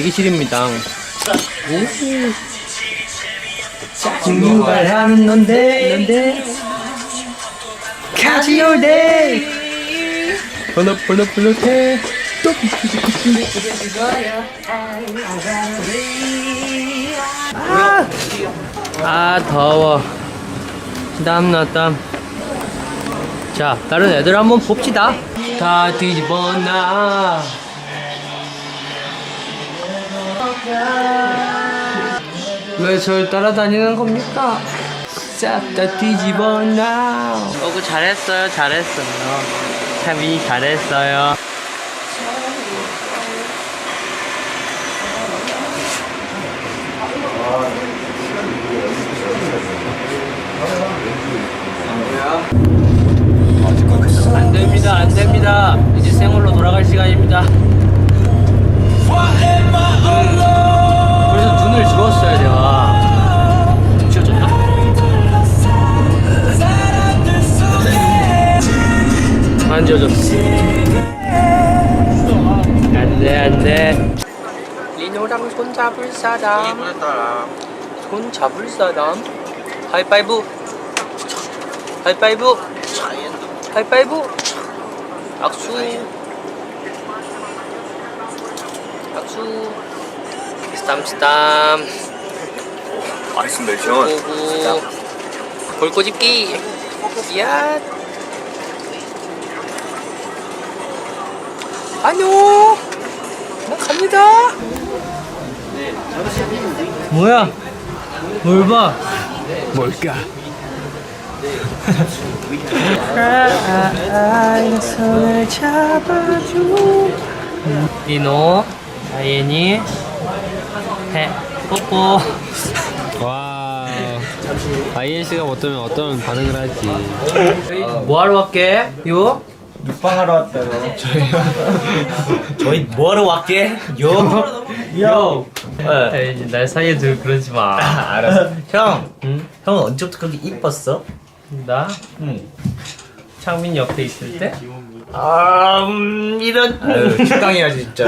대기실입니다. 증발하는 넌데 넌데 카지올 데이 번호 번호 번호해 또 아, 아 더워 땀 나 땀. 자 다른 애들 한번 봅시다. 다 뒤집어 놔. 왜절 따라다니는 겁니까? 싹다 뒤집어놔. 어구 잘했어요, 잘했어요. 참이 잘했어요. 안 됩니다, 안 됩니다. 이제 생얼로 돌아갈 시간입니다. 안 지워졌어. 안 돼, 안 돼. 리노랑 손 잡을 사람. 손 잡을 사람. 하이파이브. 하이파이브. 하이파이브. 악수. 악수. 스탐 스탐. 아이스레이션 오구. 볼꼬집기. 야. 안녕. 나 갑니다. 뭐야? 뭘 봐? 뭘까? 손을 잡아줘. 리노, 아이엔이, 해, 뽀뽀. 와 INC가 어떠면 어떤 반응을 할지 뭐 하러 왔게? 요? 묵방하러 왔다요. 저희 뭐하러 왔게? 요? 요. 네. 에이, 날 사이에 들 그러지 마. 알았어. 형. 응? 형은 언제부터 그렇게 이뻤어? 나? 응. 창민 옆에 있을 때? 아, 음, 이런. 아유, 적당해야지 진짜.